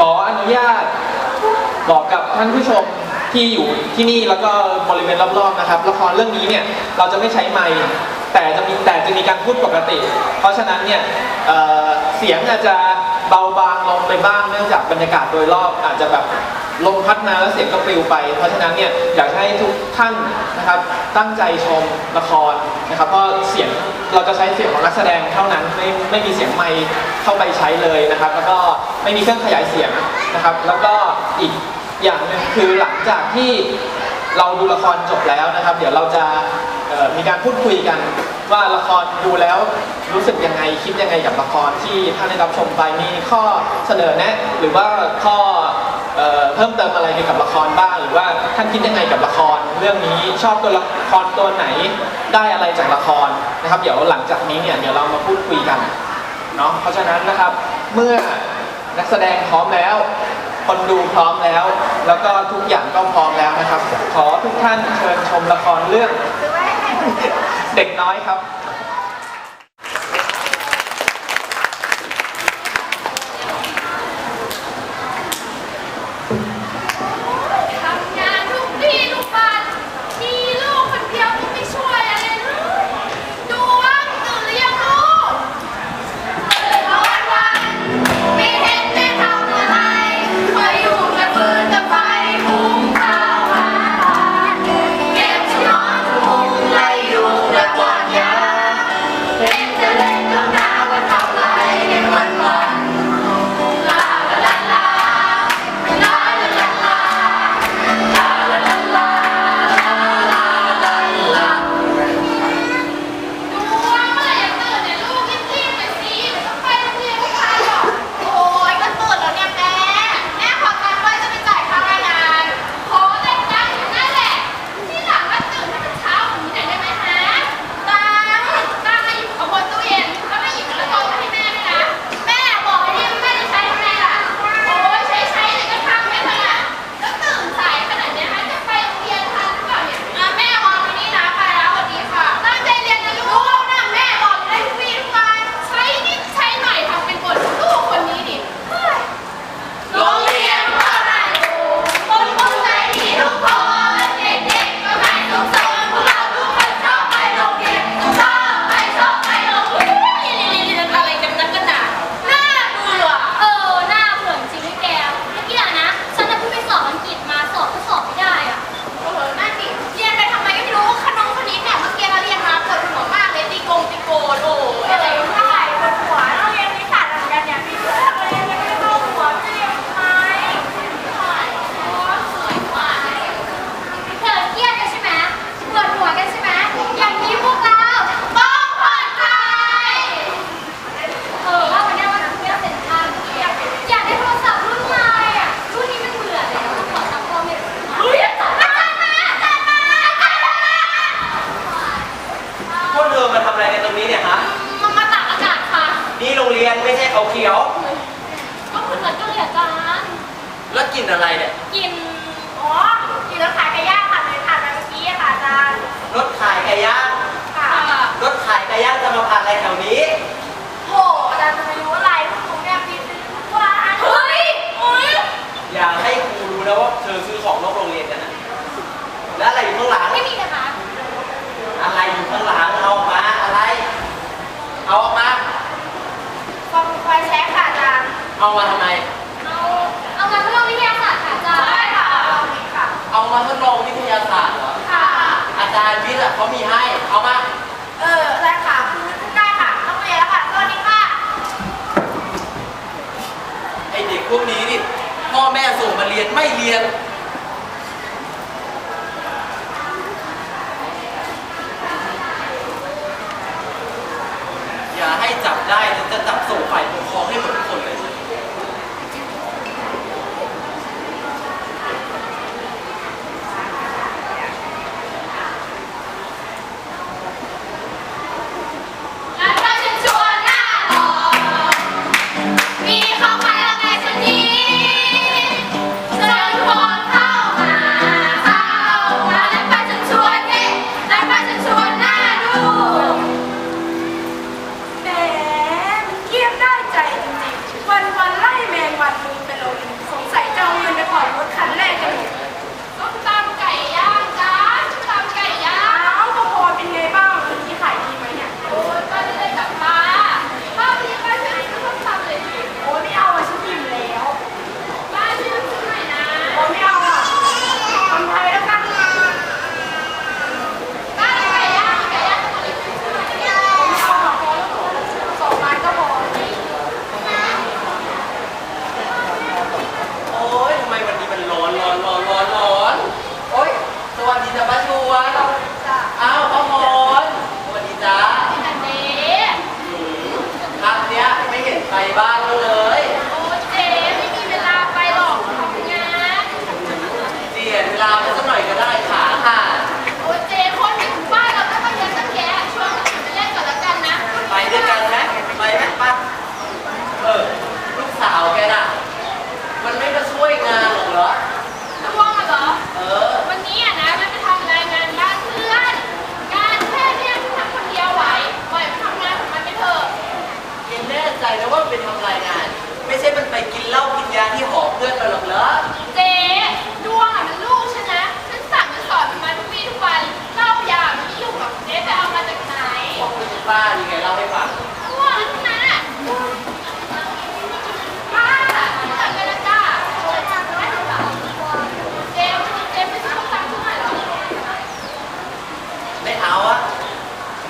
ขออนุญาตบอกกับท่านผู้ชมที่อยู่ที่นี่แล้วก็บริเวณรอบๆนะครับละครเรื่องนี้เนี่ยเราจะไม่ใช้ไมค์แต่จะมีแต่จะมีการพูดปกติ เพราะฉะนั้นเนี่ยเอ่อเสียงอาจจะเบาบางลงไปบ้างเนื่องจากบรรยากาศโดยรอบอาจจะแบบ ลมพัดมาแล้วเสียงก็ปลิวไป เพราะฉะนั้นเนี่ยอยากให้ทุกท่านนะครับตั้งใจชมละครนะครับเพราะเสียงเราจะใช้เสียงของนักแสดงเท่านั้นไม่ไม่มีเสียงไมค์เข้าไปใช้เลยนะครับ แล้วก็ไม่มีเครื่องขยายเสียงนะครับ แล้วก็อีกอย่างหนึ่งคือหลังจากที่เราดูละครจบแล้วนะครับ เดี๋ยวเราจะมีการพูดคุยกันว่าละครดูแล้วรู้สึกยังไงคิดยังไงกับละครที่ท่านได้รับชมไปมีข้อเสนอแนะ หรือว่าข้อ เอ่อเพิ่มเติมอะไรเกี่ยวกับละครบ้าง หรือว่าท่านคิดยังไงกับละคร เรื่องนี้ชอบตัวละครตัวไหนได้อะไรจากละครนะครับ เดี๋ยวหลังจากนี้เนี่ยเดี๋ยวเรามาพูดคุยกันเนาะเพราะฉะนั้นนะครับเมื่อนักแสดงพร้อมแล้ว คนดูพร้อมแล้ว แล้วก็ทุกอย่างก็พร้อมแล้วนะครับ ขอทุกท่านเชิญชมละครเรื่อง เด็กน้อยครับ เอามาทำไม เอาเอามาทดลองวิทยาศาสตร์ค่ะอาจารย์ใช่ค่ะลองนี้ค่ะ เอามาทดลองวิทยาศาสตร์เหรอ ค่ะ อาจารย์วิทย์อะเขามีให้ เอามา เออได้ค่ะได้ค่ะต้องเรียนแล้วค่ะสวัสดีค่ะไอเด็กพวกนี้นี่พ่อแม่ส่งมาเรียนไม่เรียน อย่าให้จับได้จะจะจับส่งฝ่ายาวอะ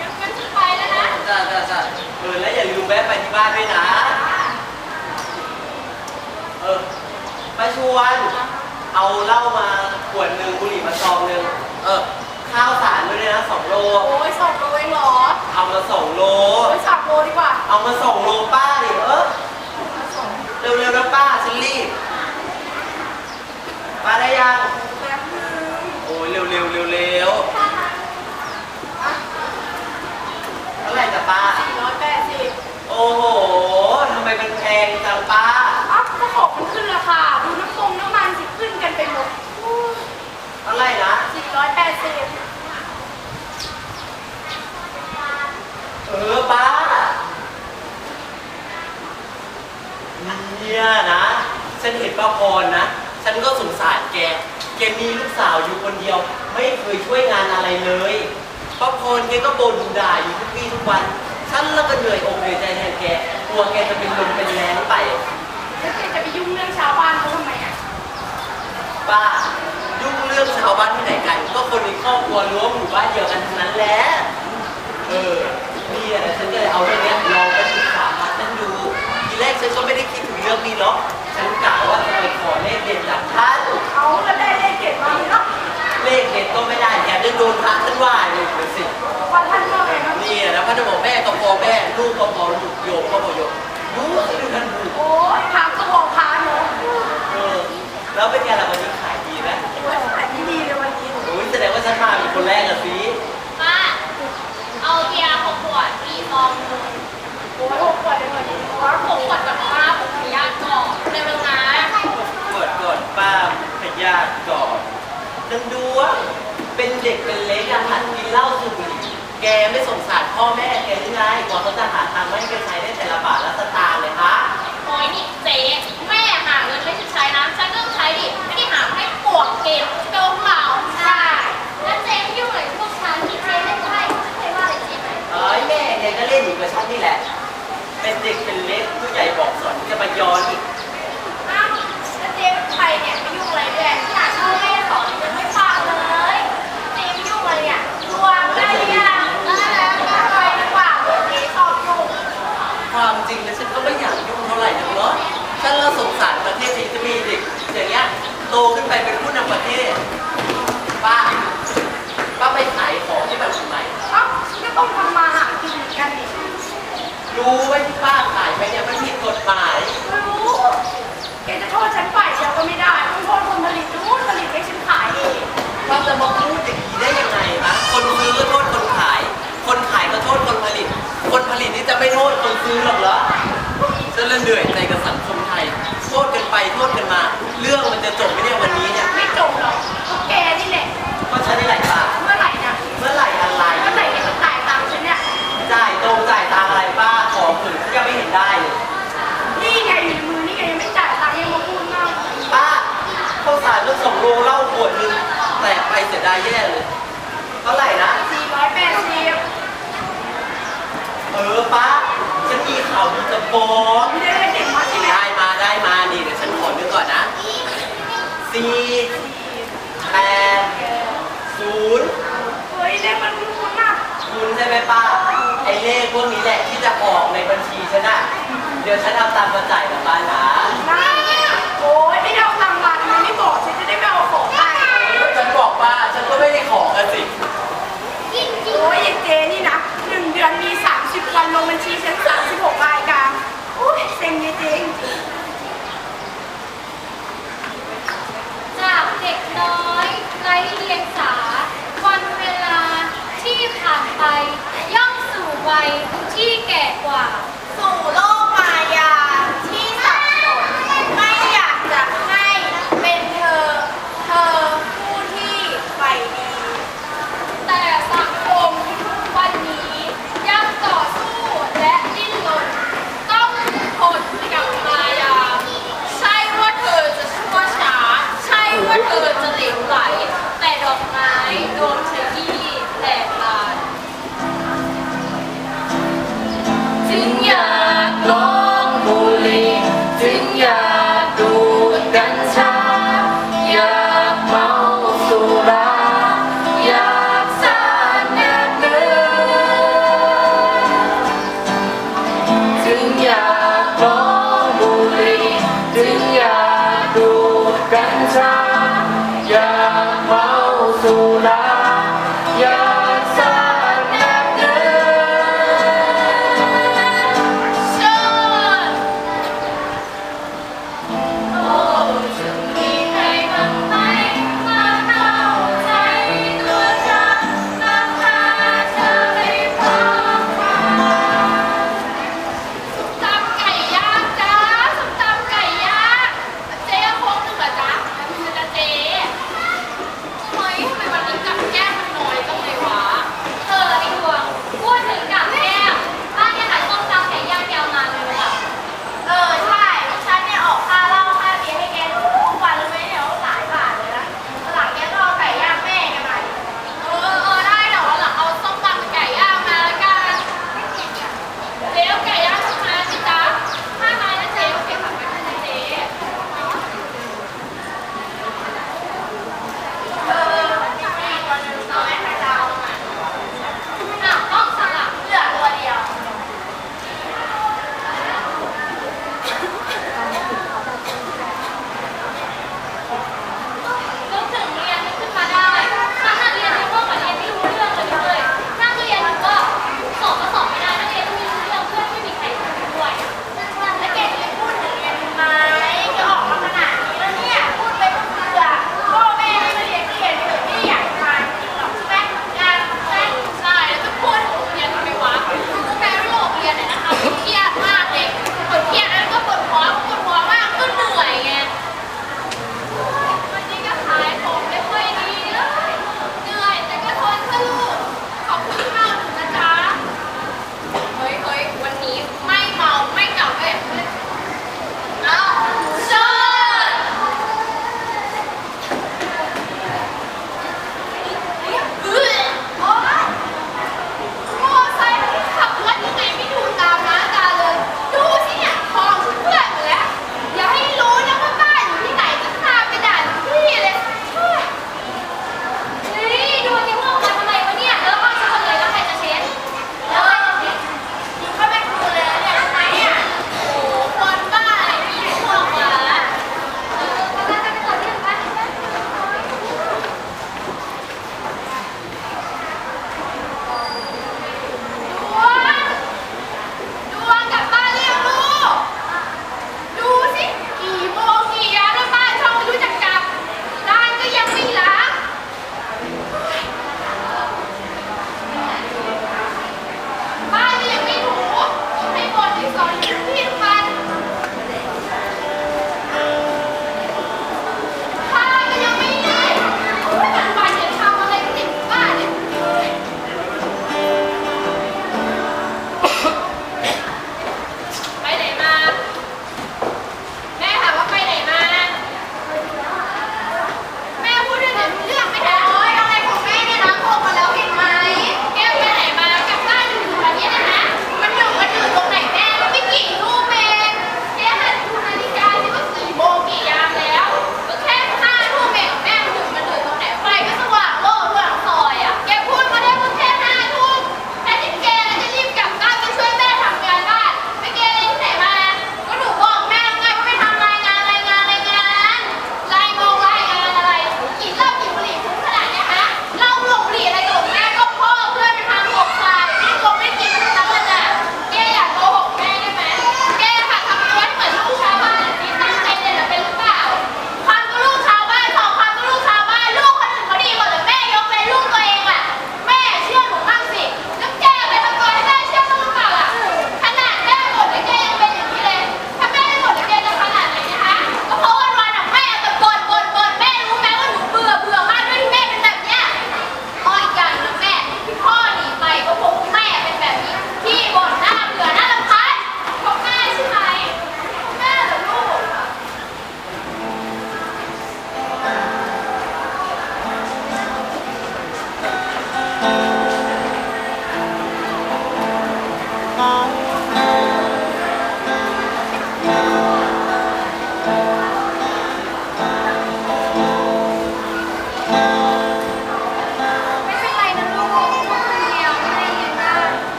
งั้งั้นฉัไปแล้วนะ จ้าจ้าจ้าเออแล้วอย่าลืมแวะไปที่บ้านด้วยนะ เออไปชวน เอาเหล้ามาขวดหนึ่งบุหรี่มาซองหนึ่งเออ ข้าวสารด้วยนะสองโล โอ้ยสองโลเองหรอ เอามาสองโล โอ้ยสองโลดีกว่าเอามาสองโลป้าดิเออเเร็วๆนะป้าฉันรีบมาได้ยัง แป๊บนึงโอ้ยเร็วๆเร็ว ร่จ้ะป้าสี่ร้อยแปดสิบโอ้โหทำไมมันแพงจังป้า อ้าวก็ของมันขึ้นราคา ดูน้ำตรงน้ำมันสิขึ้นกันไปหมดเท่าไหร่นะสี่ร้อยแปดสิบเออป้า เนี่ยนะ ฉันเห็นป้าพรนะ ฉันก็สงสารแก แกมีลูกสาวอยู่คนเดียว ไม่เคยช่วยงานอะไรเลย ป้าพรแกก็บ่นด่าอยู่ทุกวี่ทุกวัน ฉันแล้วก็เหนื่อยอกเหนื่อยใจแทนแกกลัวแกจะเป็นลมเป็นแรงไป แล้วแกจะไปยุ่งเรื่องชาวบ้านเขาทำไมอะ ป้ายุ่งเรื่องชาวบ้านที่ไหนกัน ก็คนในครอบครัวรั้วหมู่บ้านเดียวกันทั้งนั้นแหละ เออนี่แหละฉันก็เลยเอาเรื่องเนี้ยลองไปศึกษามาฉันดู ทีแรกฉันก็ไม่ได้คิดถึงเรื่องนี้หรอก ฉันกะว่าจะไปขอเลขเด็ดจากท่านเอาแล้วได้เลขเก็บมาเนาะเลขเด็ดก็ไม่ได้แถมยังโดนพระท่านว่าเลย ระจะบอกแม่ก็พอแม่ ลูกก็พอลูกโยมก็พอโยมดูสิดูท่านดูโอ้ยพาก็บอกพาเนาะเออแล้วเป็นไงล่ะวันนี้ขายดีนะโอ้ยดีเลยวันนี้โอ้ยแสดงว่าฉันมาเป็นคนแรกอะสิป้าเอาเบียร์หกขวดมีซองหนึ่งโอ้ยหกขวดเลยวันนี้ว่าหกขวดกับป้าผมขออนุญาตก่อนเร็วๆนะกดกดป้าพยาธิก่อนนังดวงเป็นเด็กเป็นเล็กอะหัดกินเหล้าสูบบุหรี่ แกไม่สงสารพ่อแม่แกหรือไงกว่าเขาจะหาทางไม่ให้แกใช้ได้แต่ละบาทละสตางค์เลยคะโอ้ยนี่เจ๊แม่หาเงินไม่ใช่ใช้นะฉันก็ต้องใช้ดิไม่ได้หาให้ปวกเก็บเกินเปล่าใช่แล้วเจ๊ไม่ยุ่งเลยพวกฉันที่เจ๊เล่นไพ่ฉันเคยว่าอะไรเจ๊ไหมเอ้ยแม่แกก็เล่นอยู่กับฉันนี่แหละ เป็นเด็กเป็นเล็กผู้ใหญ่บอกสอนจะมาย้อนอีกอ้าวแล้วเจ๊เป็นใครเนี่ยไม่ยุ่งอะไรด้วย ขนาดพ่อแม่สอนยังไม่ฟังเลยเจ๊ไม่ยุ่งเลยเนี่ย รวมได้ยังได้แล้วก็ไปดีกว่าเดี๋ยวเจ๊ชอบยุ่ง ความ จริงแล้วฉันก็ไม่อยากยุ่งเท่าไหร่นักเนาะฉันเราสงสารประเทศที่จะมีเด็กอย่างเงี้ยโตขึ้นไปเป็นผู้นำประเทศ ละเหนื่อยใจกับสังคมไทย โทษกันไปโทษกันมา เรื่องมันจะจบไม่ได้วันนี้เนี่ย ไม่จบหรอกเพราะแกนี่แหละ ก็ฉันได้หลายป้าเมื่อไหร่นะเมื่อไหร่อะไรเมื่อไหร่แกจะจ่ายตังค์ฉันเนี่ย จ่ายตรงจ่ายตามอะไรป้าของถึงยังไม่เห็นได้เลยนี่ไงอยู่ในมือนี่ไงยังไม่จ่ายตังค์ยังมาพูดมากป้าข้าวสารเรื่องสองโลเหล้าขวดนึงแต่ไปเสียดายแย่เลยเท่าไหร่นะ480เออป้าฉันมีข่าวดีจะบอกไม่ ได้เล่นเด็กมาใช่ไหมได้มาได้มา นี่เดี๋ยวฉันขอนึกก่อนนะสี่แปดศูนย์เฮ้ยเลขมันคุ้นๆมากคุณใช่ไหมป้า ไอ้เลขพวกนี้แหละที่จะออกในบัญชีฉันอะเดี๋ยวฉันเอาตังค์มาจ่ายนะป้านะนะโอ้ยไม่ได้เอาตังค์มาทำไมไม่บอกฉันจะได้ไปเอาของให้ฉันบอกป้า ฉันก็ไม่ได้ขอกันสิยิ่งโอ้ยไอ้เจนี่นะหนึ่งเดือนมี 30 วันลงบัญชีฉัน 36 รายการโอ้ยเซ็งจริงจากเด็กน้อยไร้เดียงสา วันเวลาที่ผ่านไป ย่อมสู่วัยที่แก่กว่า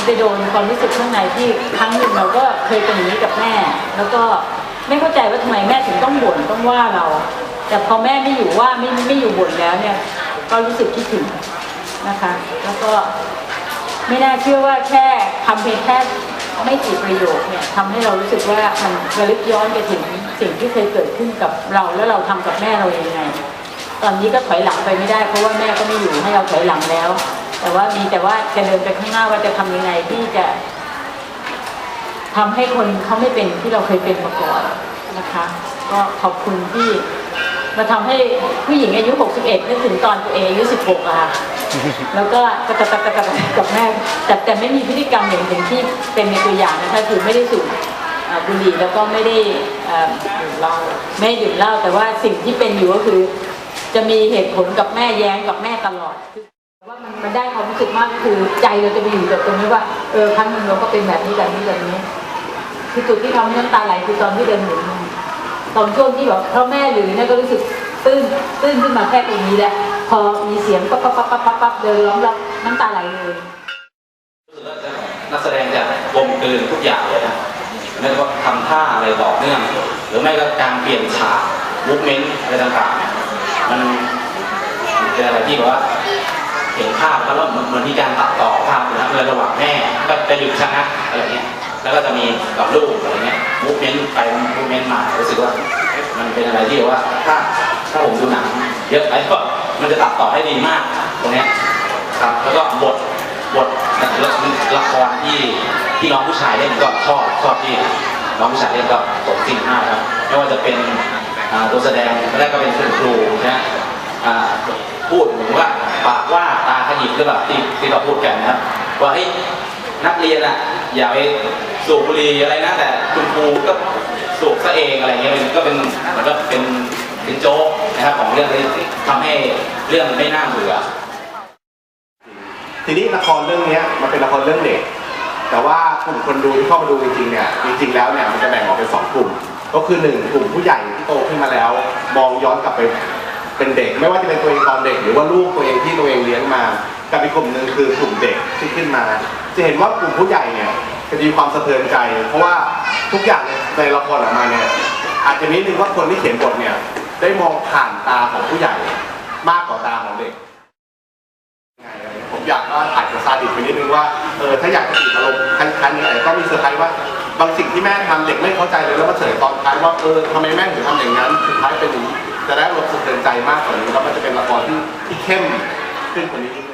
มันไปโดนความรู้สึกข้างในที่ครั้งหนึ่งเราก็เคยเป็นอย่างนี้กับแม่ แล้วก็ไม่เข้าใจว่าทำไมแม่ถึงต้องบ่นต้องว่าเรา แต่พอแม่ไม่อยู่ว่าไม่ไม่อยู่บ่นแล้วเนี่ย ก็รู้สึกคิดถึงนะคะ แล้วก็ไม่น่าเชื่อว่าแค่คำเพียงแค่ไม่กี่ประโยคเนี่ยทำให้เรารู้สึกว่ามันระลึกย้อนไปถึงสิ่งที่เคยเกิดขึ้นกับเราแล้วเราทำกับแม่เรายังไง ตอนนี้ก็ถอยหลังไปไม่ได้เพราะว่าแม่ก็ไม่อยู่ให้เราถอยหลังแล้ว แต่ว่ามีแต่ว่าจะเดินไปข้างหน้าว่าจะทำยังไงที่จะทำให้คนเขาไม่เป็นที่เราเคยเป็นมาก่อนนะคะ ก็ขอบคุณที่มาทำให้ผู้หญิงอายุ 61นึกถึงตอนตัวเองอายุ 16อะค่ะแล้วก็กระตักกระตักกระตักกับแม่แต่แต่ไม่มีพฤติกรรมอย่างอย่างที่เป็นในตัวอย่างนะคะคือไม่ได้สูบบุหรี่แล้วก็ไม่ได้ดื่มเหล้าไม่ด้ดื่มเหล้าแต่ว่าสิ่งที่เป็นอยู่ก็คือ จะมีเหตุผลกับแม่แย้งกับแม่ตลอด ว่ามันมันได้ความรู้สึกมากก็คือใจเราจะไปอยู่กับตรงนี้ว่าเออครั้งหนึ่งเราก็เป็นแบบนี้แบบนี้แบบนี้ คือจุดที่ทำให้น้ำตาไหลคือตอนที่เดินหมุนตอนช่วงที่แบบเพราะแม่หรือเนี่ยก็รู้สึกตื้นตื้นขึ้นมาแค่ตรงนี้แหละพอมีเสียงปั๊บปั๊บปั๊บปั๊บปั๊บเดินล้อมรับน้ำตาไหลเลยนักแสดงจะกลมกลืนทุกอย่างเลยนะไม่ว่าทำท่าอะไรต่อเนื่อง หรือไม่ก็การเปลี่ยนฉากมูฟเมนต์อะไรต่างๆมันเป็นอะไรที่แบบว่า ห็นภาพแล้วเหมือนมีการตัดต่อภาพนะเระหว่างแม่ก็จะหยุดชะงักอะไรเงี้ยแล้วก็จะมีกับลูกอะไรเงี้ยมูฟเมนต์ไปมูฟเมนต์มารู้สึกว่ามันเป็นอะไรที่ว่าถ้าถ้าผมดูหนังเยอะไปก็มันจะตัดต่อให้ดีมากตรงเนี้ยครับแล้วก็บทบทละครที่ที่น้องผู้ชายเล่นก็ชอบชอบที่น้องผู้ชายเล่นก็สมจริงมากครับไม่ว่าจะเป็นตัวแสดงแรกก็เป็นคุณครูนะฮะพูดเหมือนว่า ปากว่าตาขยิบหรือเปล่าที่ที่เราพูดกันนะครับว่าเฮ้ยนักเรียนอะอย่าไปสูบบุหรี่อะไรนะ แต่คุณครูก็สูบซะเองอะไรเงี้ยมันก็เป็นมันก็เป็นเป็นโจ๊กนะครับของเรื่องนี้ทำให้เรื่องไม่น่าเบื่อทีนี้ละครเรื่องนี้มันเป็นละครเรื่องเด็ก แต่ว่ากลุ่มคนดูที่เข้ามาดูจริงๆเนี่ยจริงๆแล้วเนี่ยมันจะแบ่งออกเป็นสองกลุ่ม ก็คือหนึ่งกลุ่มผู้ใหญ่ที่โตขึ้นมาแล้ว มองย้อนกลับไป เป็นเด็ก ไม่ว่าจะเป็นตัวเองตอนเด็ก หรือว่าลูกตัวเองที่ตัวเองเลี้ยงมา กับอีกกลุ่มหนึ่งคือกลุ่มเด็กที่ขึ้นมา จะเห็นว่ากลุ่มผู้ใหญ่เนี่ยจะมีความสะเทือนใจ เพราะว่าทุกอย่างในละครออกมาเนี่ยอาจจะนิดนึงว่าคนที่เขียนบทเนี่ยได้มองผ่านตาของผู้ใหญ่มากกว่าตาของเด็กผมอยากว่าถ่ายกับซาดิสไปนิดนึงว่าเออถ้าอยากจะติดอารมณ์คันๆเนี่ยก็มีเซอร์ไพรส์ว่าบางสิ่งที่แม่ทำเด็กไม่เข้าใจเลยแล้วมาเฉลยตอนท้ายว่าเออทำไมแม่ถึงทำอย่างนั้นสุดท้ายเป็นอย่างนี้ จะได้รมณ์สะเทือนใจมากกว่านี้แล้วมันจะเป็นละครที่ที่เข้มขึ้นกว่านี้